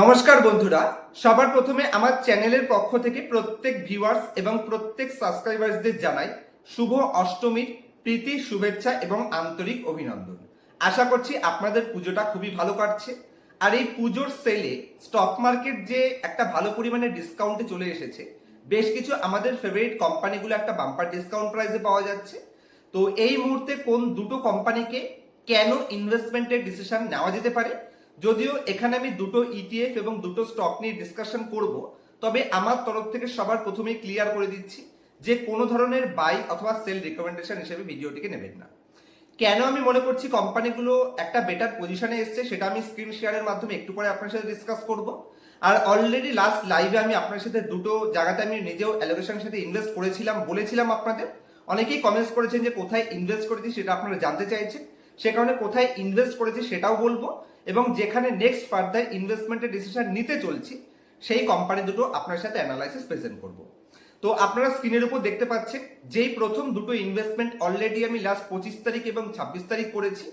নমস্কার বন্ধুরা। সবার প্রথমে আমার চ্যানেলের পক্ষ থেকে প্রত্যেক ভিউয়ার্স এবং প্রত্যেক সাবস্ক্রাইবার্সদের জানাই শুভ অষ্টমীর প্রীতি, শুভেচ্ছা এবং আন্তরিক অভিনন্দন। আশা করছি আপনাদের পুজোটা খুবই ভালো কাটছে। আর এই পুজোর সেলে স্টক মার্কেট যে একটা ভালো পরিমাণে ডিসকাউন্টে চলে এসেছে, বেশ কিছু আমাদের ফেভারিট কোম্পানিগুলো একটা বাম্পার ডিসকাউন্ট প্রাইসে পাওয়া যাচ্ছে। তো এই মুহূর্তে কোন দুটো কোম্পানিকে কেন ইনভেস্টমেন্টের ডিসিশন নেওয়া যেতে পারে যদিও এখানে আমি দুটো ইটিএফ এবং দুটো স্টক নিয়ে ডিসকাশন করব, তবে আমার তরফ থেকে সবার প্রথমেই ক্লিয়ার করে দিচ্ছি যে কোনো ধরনের বাই অথবা সেল রিকমেন্ডেশন হিসেবে ভিডিওটিকে নেবেন না। কেন আমি মনে করছি কোম্পানিগুলো একটা বেটার পজিশনে এসছে সেটা আমি স্ক্রিন শেয়ারের মাধ্যমে একটু পরে আপনার সাথে ডিসকাস করব। আর অলরেডি লাস্ট লাইভে আমি আপনার সাথে দুটো জায়গাতে আমি নিজেও অ্যালোকেশনের সাথে ইনভেস্ট করেছিলাম, বলেছিলাম আপনাদের। অনেকেই কমেন্টস করেছেন যে কোথায় ইনভেস্ট করেছি সেটা আপনারা জানতে চাইছেন। সে কারণে কোথায় ইনভেস্ট করেছি সেটাও বলব। এবং যেখানে নেক্সট ফার্দার ইনভেস্টমেন্টের ডিসিশন নিতে চলছি, সেই কোম্পানি দুটো আপনার সাথে অ্যানালাইসিস প্রেজেন্ট করব। তো আপনারা স্ক্রিনের উপর দেখতে পাচ্ছেন, যেই প্রথম দুটো ইনভেস্টমেন্ট অলরেডি আমি লাস্ট পঁচিশ তারিখ এবং ছাব্বিশ তারিখ করেছি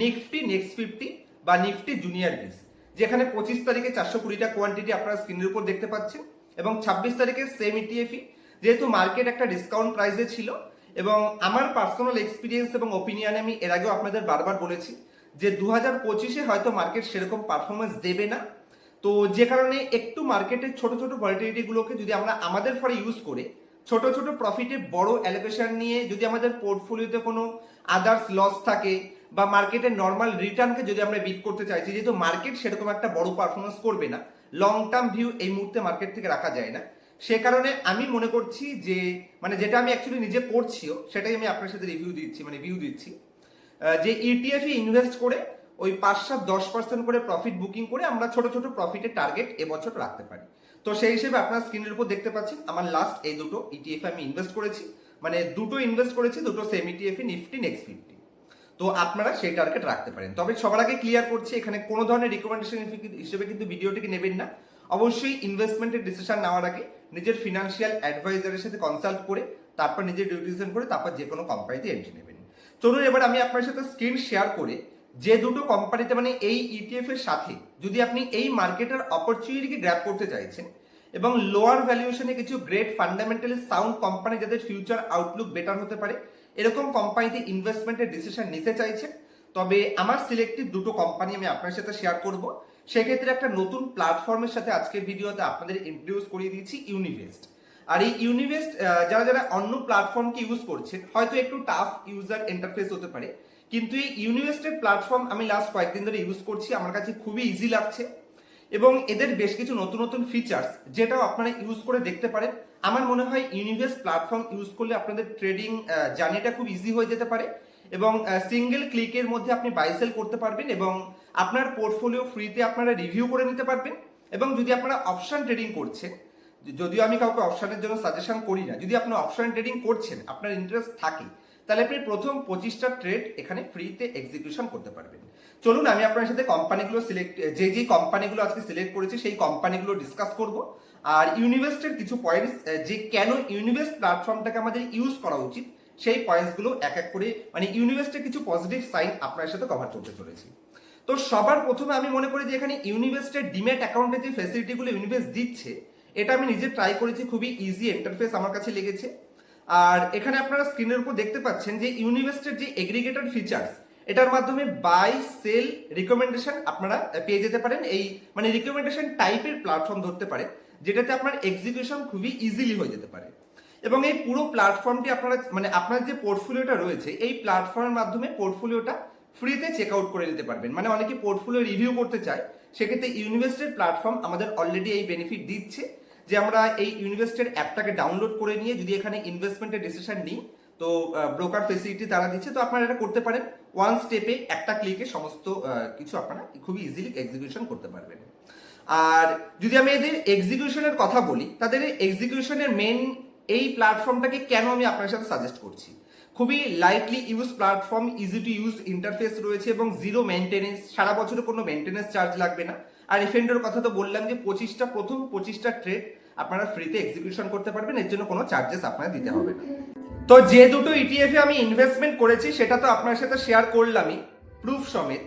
নিফটি নেক্সট ফিফটি বা নিফটি জুনিয়র বিস যেখানে পঁচিশ তারিখে চারশো কুড়িটা কোয়ান্টিটি আপনারা স্ক্রিনের উপর দেখতে পাচ্ছেন এবং ছাব্বিশ তারিখে সেম ইটিএফই যেহেতু মার্কেট একটা ডিসকাউন্ট প্রাইসে ছিল এবং আমার পার্সোনাল এক্সপিরিয়েন্স এবং ওপিনিয়নে আমি এর আগেও আপনাদের বারবার বলেছি যে দু হাজার পঁচিশে হয়তো মার্কেট সেরকম পারফরমেন্স দেবে না। তো যে কারণে একটু মার্কেটের ছোট ছোট ভলিটিলিটিগুলোকে যদি আমরা আমাদের ফলে ইউজ করে, ছোট ছোট প্রফিটে বড় অ্যালোকেশন নিয়ে যদি আমাদের পোর্টফোলিওতে কোনো আদার্স লস থাকে বা মার্কেটের নর্মাল রিটার্নকে যদি আমরা বিট করতে চাইছি, যেহেতু মার্কেট সেরকম একটা বড় পারফরমেন্স করবে না লং টার্ম ভিউ এই মুহূর্তে মার্কেট থেকে রাখা যায় না। সে কারণে আমি মনে করছি যে মানে যেটা আমি অ্যাকচুয়ালি নিজে করছিও, সেটাই আমি আপনার সাথে রিভিউ দিচ্ছি মানে ভিউ দিচ্ছি। যে ইটিএফে ইনভেস্ট করে ওই পাঁচ সাত দশ পার্সেন্ট করে প্রফিট বুকিং করে আমরা ছোট ছোট প্রফিটের টার্গেট এবছর রাখতে পারি। তো সেই হিসেবে আপনার স্ক্রিনের উপর দেখতে পাচ্ছেন, আমার লাস্ট এই দুটো ইটিএফ আমি ইনভেস্ট করেছি। মানে দুটো ইনভেস্ট করেছি, দুটো same ETF Nifty next fifty তো আপনারা সেই টার্গেট রাখতে পারেন। তবে সবার আগে ক্লিয়ার করছি, এখানে কোনো ধরনের রিকমেন্ডেশন হিসেবে কিন্তু ভিডিওটিকে নেবেন না। অবশ্যই ইনভেস্টমেন্টের ডিসিশন নেওয়ার আগে নিজের ফিনান্সিয়াল অ্যাডভাইজারের সাথে কনসাল্ট করে, তারপর নিজের ডিউটিশন করে, তারপর যে কোনো কোম্পানিতে এন্ট্রি নেবেন। চলুন এবার আমি আপনার সাথে স্ক্রিন শেয়ার করে যে দুটো কোম্পানিতে মানে এই ইটিএফ এর সাথে যদি আপনি এই মার্কেটের অপরচুনিটিকে গ্র্যাপ করতে চাইছেন এবং লোয়ার ভ্যালুয়েশনে কিছু গ্রেট ফান্ডামেন্টালি সাউন্ড কোম্পানি যাদের ফিউচার আউটলুক বেটার হতে পারে, এরকম কোম্পানিতে ইনভেস্টমেন্টের ডিসিশন নিতে চাইছেন, তবে আমার সিলেক্টিভ দুটো কোম্পানি আমি আপনার সাথে শেয়ার করব। সেক্ষেত্রে একটা নতুন প্ল্যাটফর্মের সাথে আজকের ভিডিওতে আপনাদের ইন্ট্রোডিউস করিয়ে দিয়েছি ইউনিভেস্ট আর এই ইউনিভেস্ট যারা যারা অন্য প্ল্যাটফর্মকে ইউজ করছেন হয়তো একটু টাফ ইউজার ইন্টারফেস হতে পারে, কিন্তু এই ইউনিভেস্টের প্ল্যাটফর্ম আমি লাস্ট কয়েকদিন ধরে ইউজ করছি, আমার কাছে খুবই ইজি লাগছে। এবং এদের বেশ কিছু নতুন নতুন ফিচার্স যেটাও আপনারা ইউজ করে দেখতে পারেন। আমার মনে হয় ইউনিভেস্ট প্ল্যাটফর্ম ইউজ করলে আপনাদের ট্রেডিং জার্নিটা খুব ইজি হয়ে যেতে পারে। এবং সিঙ্গেল ক্লিকের মধ্যে আপনি বাইসেল করতে পারবেন এবং আপনার পোর্টফোলিও ফ্রিতে আপনারা রিভিউ করে নিতে পারবেন। এবং যদি আপনারা অপশান ট্রেডিং করছেন যদিও আমি কাউকে অপশানের জন্য সাজেশন করি না, যদি আপনি অপশান ট্রেডিং করছেন, আপনার ইন্টারেস্ট থাকে, তাহলে আপনি প্রথম পঁচিশটা ট্রেড এখানে ফ্রিতে এক্সিকিউশন করতে পারবেন। চলুন, আমি আপনার সাথে কোম্পানিগুলো সিলেক্ট যে যে কোম্পানিগুলো আজকে সিলেক্ট করেছি, সেই কোম্পানিগুলো ডিসকাস করব। আর ইউনিভেস্টের কিছু পয়েন্টস যে কেন ইউনিভেস্ট প্ল্যাটফর্মটাকে আমাদের ইউজ করা উচিত, সেই পয়েন্টসগুলো এক এক করে মানে ইউনিভেস্টের কিছু পজিটিভ সাইন আপনার সাথে কভার করতে চলেছি। তো সবার প্রথমে আমি মনে করি যে এখানে ইউনিভেস্টের ডিমেট অ্যাকাউন্টের যে ফেসিলিটিগুলো ইউনিভেস্ট দিচ্ছে এটা আমি নিজে ট্রাই করেছি, খুবই ইজি ইন্টারফেস আমার কাছে লেগেছে। আর এখানে আপনারা স্ক্রিনের উপর দেখতে পাচ্ছেন যে ইউনিভেস্টের যে এগ্রিগেটর ফিচার্স এটার মাধ্যমে বাই সেল রিকমেন্ডেশন আপনারা পেয়ে যেতে পারেন। এই মানে রিকমেন্ডেশন টাইপের প্ল্যাটফর্ম ধরতে পারে, যেটাতে আপনার এক্সিকিউশন খুবই ইজিলি হয়ে যেতে পারে। এবং এই পুরো প্ল্যাটফর্মটি আপনারা মানে আপনার যে পোর্টফোলিওটা রয়েছে, এই প্ল্যাটফর্মের মাধ্যমে পোর্টফোলিওটা ফ্রিতে চেক আউট করে নিতে পারবেন। মানে অনেকে পোর্টফোলিও রিভিউ করতে চায় সেক্ষেত্রে ইউনিভেস্টের প্ল্যাটফর্ম আমাদের অলরেডি এই বেনিফিট দিচ্ছে যে আমরা এই ইউনিভেস্টের অ্যাপটাকে ডাউনলোড করে নিয়ে যদি এখানে ইনভেস্টমেন্টের ডিসিশন নিই, তো ব্রোকার ফেসিলিটি তারা দিচ্ছে, তো আপনারা এটা করতে পারেন। ওয়ান স্টেপে একটা ক্লিকে সমস্ত কিছু আপনারা খুবই ইজিলি এক্সিকিউশন করতে পারবেন। আর যদি আমি এদের এক্সিকিউশনের কথা বলি, তাদের এক্সিকিউশনের মেন এই প্ল্যাটফর্মটাকে কেন আমি আপনার সাথে সাজেস্ট করছি? খুবই lightly use platform easy to use interface রয়েছে এবং জিরো মেনটেনেন্স সারা বছরে কোনো মেনটেনেন্স চার্জ লাগবে না। আর এফএন্ডের কথা তো বললাম যে পঁচিশটা প্রথম, পঁচিশটা ট্রেড আপনারা ফ্রিতে এক্সিকিউশন করতে পারবেন, এর জন্য কোনো চার্জেস আপনার দিতে হবে না। তো যে দুটো ইটিএফ এ আমি ইনভেস্টমেন্ট করেছি, সেটা তো আপনার সাথে শেয়ার করলামই প্রুফ সমেত।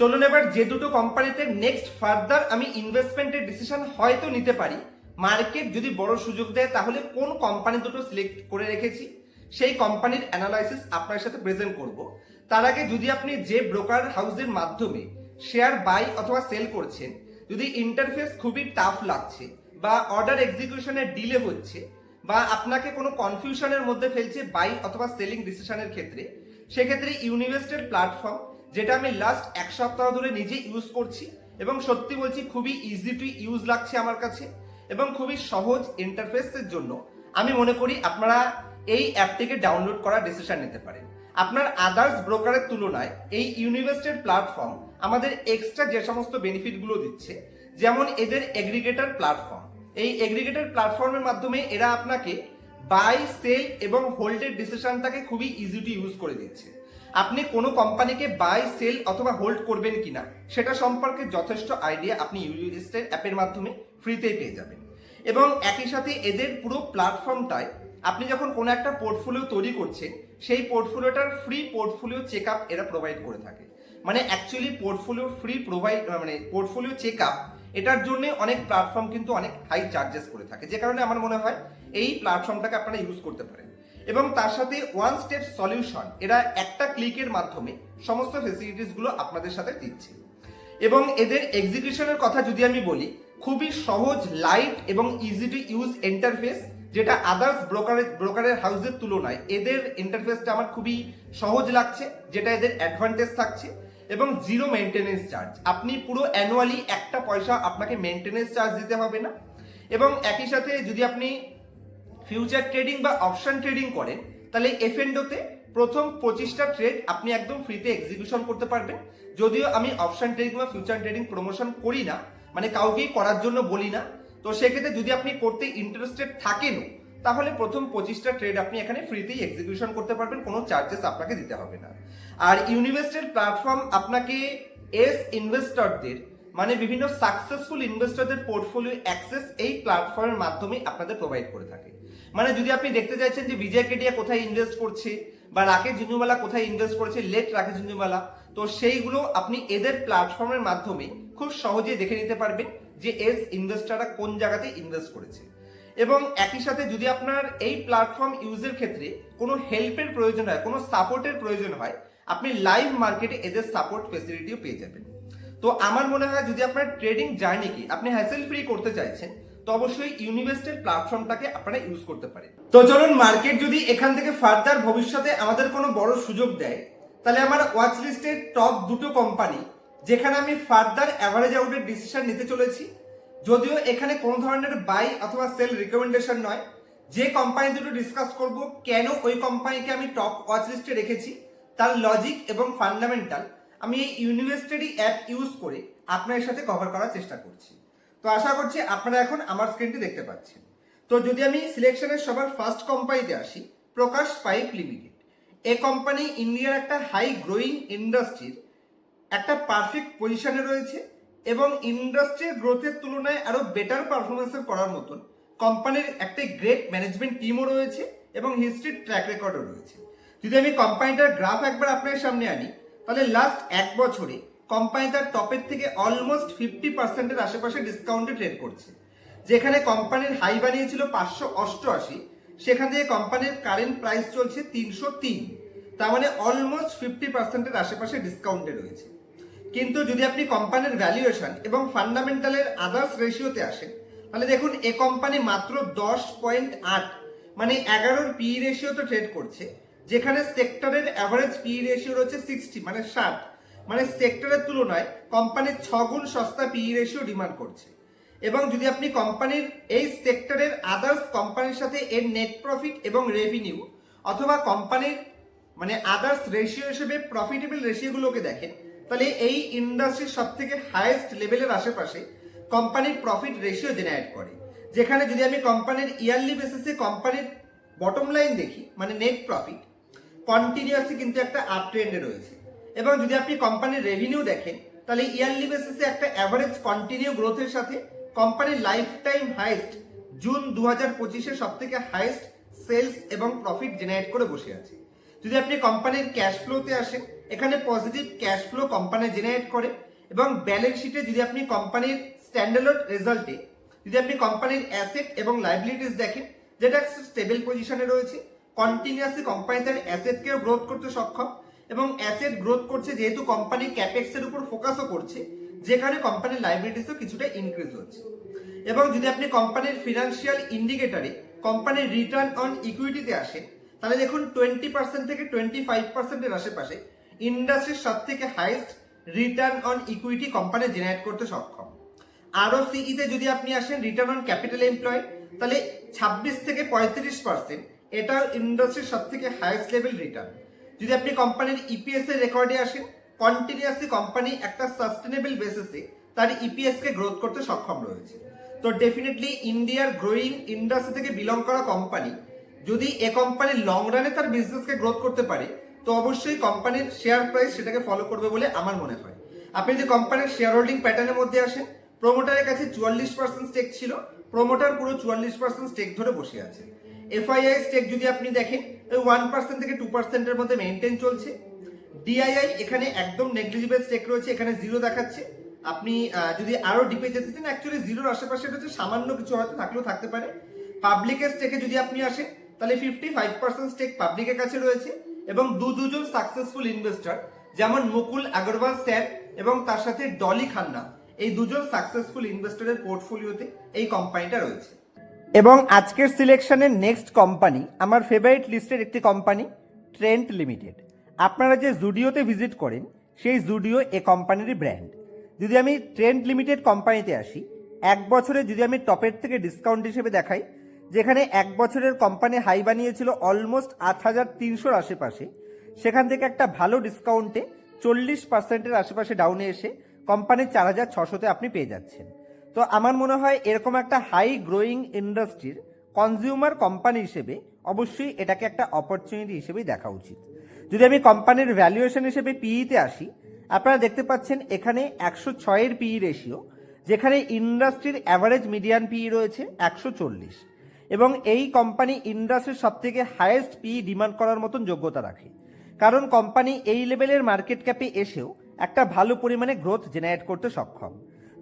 চলুন এবার যে দুটো কোম্পানিতে নেক্সট ফার্দার আমি ইনভেস্টমেন্টের ডিসিশন হয়তো নিতে পারি মার্কেট যদি বড় সুযোগ দেয়, তাহলে কোন কোম্পানি দুটো সিলেক্ট করে রেখেছি? সেই কোম্পানির অ্যানালাইসিস আপনার সাথে প্রেজেন্ট করব। তার আগে যদি আপনি যে ব্রোকার হাউসের মাধ্যমে শেয়ার বাই অথবা সেল করছেন, যদি ইন্টারফেস খুবই টাফ লাগছে বা অর্ডার এক্সিকিউশনের ডিলে হচ্ছে বা আপনাকে কোনো কনফিউশনের মধ্যে ফেলছে বাই অথবা সেলিং ডিসিশনের ক্ষেত্রে, সেক্ষেত্রে ইউনিভেস্টের প্ল্যাটফর্ম যেটা আমি লাস্ট এক সপ্তাহ ধরে নিজে ইউজ করছি এবং সত্যি বলছি খুবই ইজি টু ইউজ লাগছে আমার কাছে এবং খুবই সহজ ইন্টারফেসের জন্য, আমি মনে করি আপনারা এই অ্যাপটিকে ডাউনলোড করার ডিসিশন নিতে পারেন। আপনার আদার্স ব্রোকারের তুলনায় এই ইউনিভেস্টের প্ল্যাটফর্ম আমাদের এক্সট্রা যে সমস্ত বেনিফিটগুলো দিচ্ছে, যেমন এদের এগ্রিগেটার প্ল্যাটফর্ম এই এগ্রিগেটার প্ল্যাটফর্মের মাধ্যমে এরা আপনাকে বাই সেল এবং হোল্ডের ডিসিশনটাকে খুবই ইজি টু ইউজ করে দিচ্ছে। আপনি কোনো কোম্পানিকে বাই সেল অথবা হোল্ড করবেন কিনা, সেটা সম্পর্কে যথেষ্ট আইডিয়া আপনি ইউনিভেস্টের অ্যাপের মাধ্যমে ফ্রিতেই পেয়ে যাবেন। এবং একই সাথে এদের পুরো প্ল্যাটফর্মটায় আপনি যখন কোনো একটা পোর্টফোলিও তৈরি করছেন, সেই পোর্টফোলিওটার ফ্রি পোর্টফোলিও চেক আপ এরা প্রোভাইড করে থাকে। মানে অ্যাকচুয়ালি পোর্টফোলিও ফ্রি প্রোভাইড মানে পোর্টফোলিও চেক আপ এটার জন্য অনেক প্ল্যাটফর্ম কিন্তু অনেক হাই চার্জেস করে থাকে। যে কারণে আমার মনে হয় এই প্ল্যাটফর্মটাকে আপনারা ইউজ করতে পারেন। এবং তার সাথে ওয়ান স্টেপ সলিউশন এরা একটা ক্লিকের মাধ্যমে সমস্ত ফেসিলিটিসগুলো আপনাদের সাথে দিচ্ছে। এবং এদের এক্সিকিউশনের কথা যদি আমি বলি, খুবই সহজ লাইট এবং ইজি টু ইউজ ইন্টারফেস যেটা আদার্স ব্রোকারের ব্রোকারের হাউসের তুলনায় এদের ইন্টারফেসটা আমার খুবই সহজ লাগছে, যেটা এদের অ্যাডভান্টেজ থাকছে এবং জিরো মেনটেনেন্স চার্জ আপনি পুরো অ্যানুয়ালি একটা পয়সা আপনাকে মেনটেনেন্স চার্জ দিতে হবে না। এবং একই সাথে যদি আপনি ফিউচার ট্রেডিং বা অপশন ট্রেডিং করেন, তাহলে এফএনডোতে প্রথম পঁচিশটা ট্রেড আপনি একদম ফ্রিতে এক্সিকিউশন করতে পারবেন। যদিও আমি অপশন ট্রেডিং বা ফিউচার ট্রেডিং প্রমোশন করি না মানে কাউকেই করার জন্য বলি না। তো সেক্ষেত্রে যদি আপনি করতে ইন্টারেস্টেড থাকেনও তাহলে প্রথম পঁচিশটা ট্রেড আপনি এখানে ফ্রিতেই এক্সিকিউশন করতে পারবেন, কোনো চার্জেস আপনাকে দিতে হবে না। আর ইউনিভেস্টের প্ল্যাটফর্ম আপনাকে এস ইনভেস্টরদের মানে বিভিন্ন সাকসেসফুল ইনভেস্টরদের পোর্টফোলিও অ্যাক্সেস এই প্ল্যাটফর্মের মাধ্যমে আপনাদের প্রোভাইড করে থাকে। মানে যদি আপনি দেখতে চাইছেন যে বিজয় কেডিয়া কোথায় ইনভেস্ট করছে, বা রাকেশ ঝুঞ্ঝুমালা কোথায় ইনভেস্ট করেছে লেট রাকেশ ঝুঞ্ঝুমালা তো সেইগুলো আপনি এদের প্ল্যাটফর্মের মাধ্যমে খুব সহজেই দেখে নিতে পারবেন। যে এস ইনভেস্টাররা কোন জায়গাতে ইনভেস্ট করেছে। এবং একই সাথে যদি আপনার এই প্ল্যাটফর্ম ইউজের ক্ষেত্রে কোনো হেল্পের প্রয়োজন হয়, কোনো সাপোর্টের প্রয়োজন হয়, আপনি লাইভ মার্কেটে এদের সাপোর্ট ফেসিলিটিও পেয়ে যাবেন। তো আমার মনে হয় যদি আপনার ট্রেডিং জার্নিকে আপনি হ্যাসেল ফ্রি করতে চাইছেন, তো অবশ্যই ইউনিভেস্টের প্ল্যাটফর্মটাকে আপনারা ইউজ করতে পারেন। তো চলুন মার্কেট যদি এখান থেকে ফার্দার ভবিষ্যতে আমাদের কোনো বড় সুযোগ দেয়, তাহলে আমার ওয়াচ লিস্টের টপ দুটো কোম্পানি যেখানে আমি ফার্দার অ্যাভারেজ আউটের ডিসিশন নিতে চলেছি, যদিও এখানে কোনো ধরনের বাই অথবা সেল রিকমেন্ডেশন নয়। যে কোম্পানি দুটো ডিসকাস করব, কেন ওই কোম্পানিকে আমি টপ ওয়াচ লিস্টে রেখেছি, তার লজিক এবং ফান্ডামেন্টাল আমি এই ইউনিভার্সিটি অ্যাপ ইউজ করে আপনাদের সাথে কভার করার চেষ্টা করছি। তো আশা করছি আপনারা এখন আমার স্ক্রিনটি দেখতে পাচ্ছেন। তো যদি আমি সিলেকশনের সবার ফার্স্ট কোম্পানিতে আসি, প্রকাশ পাইপ লিমিটেড এ কোম্পানি ইন্ডিয়ার একটা হাই গ্রোয়িং ইন্ডাস্ট্রির একটা পারফেক্ট পজিশনে রয়েছে এবং ইন্ডাস্ট্রির গ্রোথের তুলনায় আরও বেটার পারফরমেন্সের করার মতন কোম্পানির একটা গ্রেট ম্যানেজমেন্ট টিমও রয়েছে এবং হিস্ট্রির ট্র্যাক রেকর্ডও রয়েছে। যদি আমি কোম্পানিটার গ্রাফ একবার আপনার সামনে আনি, তাহলে লাস্ট এক বছরে কোম্পানিটার টপের থেকে অলমোস্ট ফিফটি পার্সেন্টের আশেপাশে ডিসকাউন্টে ট্রেড করছে। যেখানে কোম্পানির হাই বানিয়েছিল পাঁচশো অষ্টআশি, সেখান থেকে কোম্পানির কারেন্ট প্রাইস চলছে তিনশো তিন। তার মানে অলমোস্ট ফিফটি পার্সেন্টের আশেপাশে ডিসকাউন্টে রয়েছে। কিন্তু যদি আপনি কোম্পানির ভ্যালুয়েশন এবং ফান্ডামেন্টালের আদার্স রেশিওতে আসেন, তাহলে দেখুন এ কোম্পানি মাত্র দশ পয়েন্ট আট মানে এগারোর পি রেশিওতে ট্রেড করছে, যেখানে সেক্টরের অ্যাভারেজ পি রেশিও রয়েছে সিক্সটি মানে ষাট। মানে সেক্টরের তুলনায় কোম্পানির ছগুণ সস্তা পি রেশিও ডিমান্ড করছে। এবং যদি আপনি কোম্পানির এই সেক্টরের আদার্স কোম্পানির সাথে এর নেট প্রফিট এবং রেভিনিউ অথবা কোম্পানির মানে আদার্স রেশিও হিসেবে প্রফিটেবল রেশিওগুলোকে দেখেন তাহলে এই ইন্ডাস্ট্রির সব থেকে হাইয়েস্ট লেভেলের আশেপাশে কোম্পানির প্রফিট রেশিও জেনারেট করে। যেখানে যদি আমি কোম্পানির ইয়ারলি বেসিসে কোম্পানির বটম লাইন দেখি মানে নেট প্রফিট কন্টিনিউয়াসলি কিন্তু একটা আপ ট্রেন্ডে রয়েছে। এবং যদি আপনি কোম্পানির রেভিনিউ দেখেন, তাহলে ইয়ারলি বেসিসে একটা অ্যাভারেজ কন্টিনিউ গ্রোথের সাথে কোম্পানির লাইফ টাইম হাইস্ট জুন দু হাজার পঁচিশে সব থেকে হাইস্ট সেলস এবং প্রফিট জেনারেট করে বসে আছে। যদি আপনি কোম্পানির ক্যাশ ফ্লোতে আসেন এখানে positive cash flow company generate করে এবং ব্যালেন্স শিটে যদি আপনি কোম্পানির স্ট্যান্ডার্ড রেজাল্টে যদি আপনি কোম্পানির অ্যাসেট এবং লাইবিলিটিস দেখেন, যেটা স্টেবল পজিশনে রয়েছে কন্টিনিউয়াসলি কোম্পানি তার অ্যাসেটকেও গ্রোথ করতে সক্ষম এবং অ্যাসেট গ্রোথ করছে যেহেতু কোম্পানি ক্যাপেক্স এর উপর ফোকাসও করছে, যেখানে কোম্পানির লাইবিলিটিসও কিছুটা ইনক্রিজ হচ্ছে। এবং যদি আপনি কোম্পানির ফিনান্সিয়াল ইন্ডিকেটরে কোম্পানির রিটার্ন অন ইকুইটিতে আসেন, তাহলে দেখুন টোয়েন্টি পার্সেন্ট থেকে টোয়েন্টি ফাইভ পার্সেন্টের আশেপাশে ইন্ডাস্ট্রির সব থেকে highest return on equity company generate করতে সক্ষম। আরও সিইতে যদি আপনি আসেন রিটার্ন অন ক্যাপিটাল এমপ্লয় তাহলে ছাব্বিশ থেকে পঁয়ত্রিশ পার্সেন্ট এটা ইন্ডাস্ট্রির সব থেকে হাইয়েস্ট লেভেল রিটার্ন যদি আপনি কোম্পানির ইপিএস এর রেকর্ডে আসেন কন্টিনিউয়াসলি কোম্পানি একটা সাস্টেনেবল বেসিসে তার ইপিএস কে গ্রোথ করতে সক্ষম রয়েছে। তো ডেফিনেটলি ইন্ডিয়ার গ্রোয়িং ইন্ডাস্ট্রি থেকে বিলং করা কোম্পানি যদি এ কোম্পানি লং রানে তার বিজনেসকে গ্রোথ করতে পারে তো অবশ্যই কোম্পানির শেয়ার প্রাইস সেটাকে ফলো করবে বলে আমার মনে হয়। আপনি যদি কোম্পানির শেয়ার হোল্ডিং প্যাটার্নের মধ্যে আসেন প্রোমোটারের কাছে চুয়াল্লিশ পার্সেন্ট স্টেক ছিল প্রোমোটার পুরো চুয়াল্লিশ পার্সেন্ট স্টেক ধরে বসে আছে। এফআইআই স্টেক যদি আপনি দেখেন, ওই ওয়ান পার্সেন্ট থেকে টু পার্সেন্টের মধ্যে মেনটেন চলছে। ডিআইআই এখানে একদম নেগলিজিবল স্টেক রয়েছে, এখানে জিরো দেখাচ্ছে। আপনি যদি আরও ডিপে যেতে চান অ্যাকচুয়ালি জিরোর আশেপাশে এটা হচ্ছে সামান্য কিছু হয়তো থাকলেও থাকতে পারে। পাবলিকের স্টেকে যদি আপনি আসেন, তাহলে ফিফটি ফাইভ পার্সেন্ট স্টেক পাবলিকের কাছে রয়েছে। এবং দু দুজন সাকসেসফুল ইনভেস্টর যেমন মুকুল আগরওয়াল স্যার এবং তার সাথে ডলি খান্না। এই দুজন সাকসেসফুল ইনভেস্টরের পোর্টফোলিওতে এই কোম্পানিটা রয়েছে। এবং আজকের সিলেকশনের নেক্সট কোম্পানি আমার ফেভারিট লিস্টের একটি কোম্পানি ট্রেন্ট লিমিটেড আপনারা যে জুডিওতে ভিজিট করেন, সেই জুডিও এ কোম্পানিরই ব্র্যান্ড যদি আমি ট্রেন্ট লিমিটেড কোম্পানিতে আসি, এক বছরে যদি আমি টপের থেকে ডিসকাউন্ট হিসেবে দেখাই যেখানে এক বছরের কোম্পানি হাই বানিয়েছিল অলমোস্ট আট হাজার তিনশোর আশেপাশে। সেখান থেকে একটা ভালো ডিসকাউন্টে চল্লিশ পার্সেন্টের আশেপাশে ডাউনে এসে কোম্পানির চার হাজার ছশোতে আপনি পেয়ে যাচ্ছেন। তো আমার মনে হয় এরকম একটা হাই গ্রোয়িং ইন্ডাস্ট্রির কনজিউমার কোম্পানি হিসেবে অবশ্যই এটাকে একটা অপরচুনিটি হিসেবেই দেখা উচিত। যদি আমি কোম্পানির ভ্যালুয়েশন হিসেবে পিইতে আসি, আপনারা দেখতে পাচ্ছেন এখানে একশো ছয়ের পিই রেশিও যেখানে ইন্ডাস্ট্রির অ্যাভারেজ মিডিয়ান পিই রয়েছে একশো চল্লিশ। এবং এই কোম্পানি ইন্ডাস্ট্রির সব থেকে হায়েস্ট পিই ডিমান্ড করার মতন যোগ্যতা রাখে। কারণ কোম্পানি এই লেভেলের মার্কেট ক্যাপে এসেও একটা ভালো পরিমাণে গ্রোথ জেনারেট করতে সক্ষম।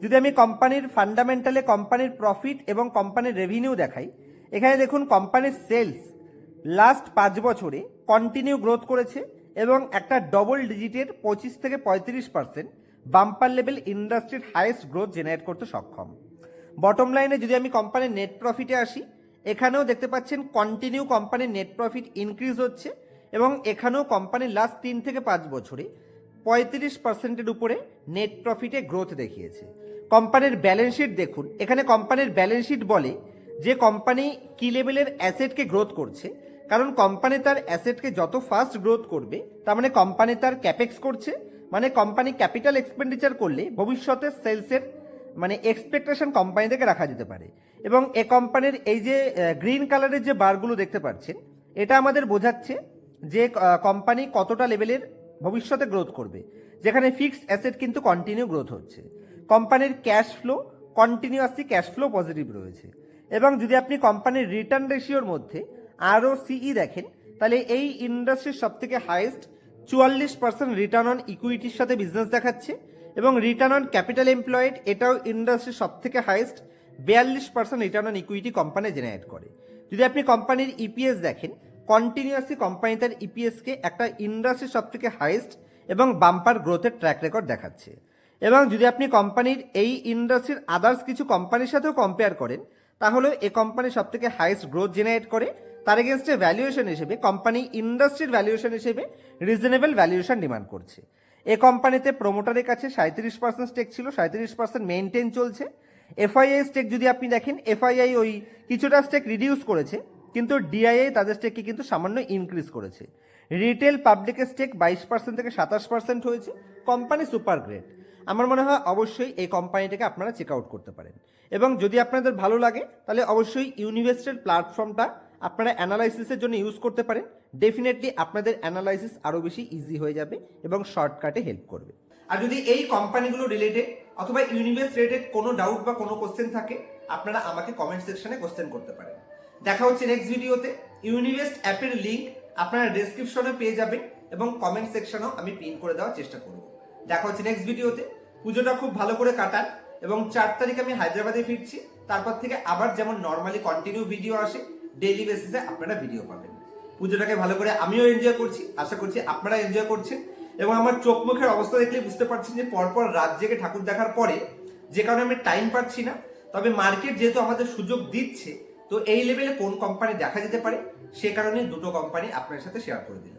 যদি আমি কোম্পানির ফান্ডামেন্টালে কোম্পানির প্রফিট এবং কোম্পানির রেভিনিউ দেখাই, এখানে দেখুন কোম্পানির সেলস লাস্ট পাঁচ বছরে কন্টিনিউ গ্রোথ করেছে এবং একটা ডবল ডিজিটের পঁচিশ থেকে পঁয়ত্রিশ পার্সেন্ট বাম্পার লেভেল ইন্ডাস্ট্রির হাইয়েস্ট গ্রোথ জেনারেট করতে সক্ষম। বটম লাইনে যদি আমি কোম্পানির নেট প্রফিটে আসি এখানেও দেখতে পাচ্ছেন কন্টিনিউ কোম্পানির নেট প্রফিট ইনক্রিজ হচ্ছে এবং এখানেও কোম্পানির লাস্ট তিন থেকে পাঁচ বছরে পঁয়ত্রিশ পার্সেন্টের উপরে নেট প্রফিটে গ্রোথ দেখিয়েছে। কোম্পানির ব্যালেন্স শিট দেখুন, এখানে কোম্পানির ব্যালেন্স শিট বলে যে কোম্পানি কি লেভেলের অ্যাসেটকে গ্রোথ করছে, কারণ কোম্পানি তার অ্যাসেটকে যত ফাস্ট গ্রোথ করবে, তার মানে কোম্পানি তার ক্যাপেক্স করছে মানে কোম্পানি ক্যাপিটাল এক্সপেন্ডিচার করলে ভবিষ্যতে সেলসের মানে এক্সপেকটেশন কোম্পানি থেকে রাখা যেতে পারে। এবং এ কোম্পানির এই যে গ্রিন কালারের যে বারগুলো দেখতে পাচ্ছেন, এটা আমাদের বোঝাচ্ছে যে কোম্পানি কতটা লেভেলের ভবিষ্যতে গ্রোথ করবে। যেখানে ফিক্সড অ্যাসেট কিন্তু কন্টিনিউ গ্রোথ হচ্ছে। কোম্পানির cash flow continuously cash flow positive রয়েছে। এবং যদি আপনি কোম্পানির রিটার্ন রেশিওর মধ্যে আরও সিই দেখেন, তাহলে এই ইন্ডাস্ট্রির সব থেকে হাইয়েস্ট চুয়াল্লিশ পার্সেন্ট রিটার্ন অন ইকুইটির সাথে বিজনেস দেখাচ্ছে। এবং রিটার্ন অন ক্যাপিটাল এমপ্লয়েড এটাও ইন্ডাস্ট্রির সব থেকে হাইয়েস্ট বিয়াল্লিশ percent return on equity company generate করে। যদি আপনি কোম্পানির ইপিএস দেখেন কন্টিনিউয়াসলি কোম্পানি তার ইপিএসকে একটা ইন্ডাস্ট্রির সব থেকে হাইয়েস্ট এবং বাম্পার গ্রোথের ট্র্যাক রেকর্ড দেখাচ্ছে। এবং যদি আপনি কোম্পানির এই ইন্ডাস্ট্রির আদার্স কিছু কোম্পানির সাথেও কম্পেয়ার করেন তাহলে এ কোম্পানি সব থেকে হাইয়েস্ট গ্রোথ জেনারেট করে। তার এগেনস্টে ভ্যালুয়েশন হিসেবে কোম্পানি ইন্ডাস্ট্রির ভ্যালুয়েশন হিসেবে রিজনেবল ভ্যালুয়েশন ডিমান্ড করছে। এ কোম্পানিতে প্রোমোটারের কাছে সাঁত্রিশ পার্সেন্ট স্টেক ছিল সাঁত্রিশ পার্সেন্ট মেনটেন চলছে। এফআইআই স্টেক যদি আপনি দেখেন এফআইআই ওই কিছুটা স্টেক রিডিউস করেছে, কিন্তু ডিআইআই তাদের স্টেককে কিন্তু সামান্য ইনক্রিজ করেছে। রিটেল পাবলিকের স্টেক বাইশ পার্সেন্ট থেকে সাতাশ পার্সেন্ট হয়েছে কোম্পানি সুপার গ্রেট আমার মনে হয় অবশ্যই এই কোম্পানিটাকে আপনারা চেক আউট করতে পারেন। এবং যদি আপনাদের ভালো লাগে, তাহলে অবশ্যই ইউনিভার্সিটির প্ল্যাটফর্মটা আপনারা অ্যানালাইসিসের জন্য ইউজ করতে পারেন। ডেফিনেটলি আপনাদের অ্যানালাইসিস আরও বেশি ইজি হয়ে যাবে এবং শর্টকাটে হেল্প করবে। আর যদি এই কোম্পানিগুলো রিলেটেড অথবা ইউনিভার্স রিলেটেড কোনো ডাউট বা কোনো কোশ্চেন থাকে, আপনারা আমাকে কমেন্ট সেকশনে কোশ্চেন করতে পারেন। দেখা হচ্ছে নেক্সট ভিডিওতে ইউনিভেস্ট অ্যাপের লিঙ্ক আপনারা ডেসক্রিপশনে পেয়ে যাবেন এবং কমেন্ট সেকশনেও আমি পিন করে দেওয়ার চেষ্টা করব। দেখা হচ্ছে নেক্সট ভিডিওতে পুজোটা খুব ভালো করে কাটান এবং চার তারিখ আমি হায়দ্রাবাদে ফিরছি। তারপর থেকে আবার যেমন নর্মালি কন্টিনিউ ভিডিও আসে ডেইলি বেসিসে আপনারা ভিডিও পাবেন। পুজোটাকে ভালো করে আমিও এনজয় করছি। আশা করছি আপনারা এনজয় করছেন। এবং আমার চোখ মুখের অবস্থা দেখলে বুঝতে পারছি যে পরপর রাত জেগে ঠাকুর দেখার পরে যে কারণে আমি টাইম পাচ্ছি না। তবে মার্কেট যেহেতু আমাদের সুযোগ দিচ্ছে, তো এই লেভেলে কোন কোম্পানি দেখা যেতে পারে, সে কারণে দুটো কোম্পানি আপনার সাথে শেয়ার করে দিলাম।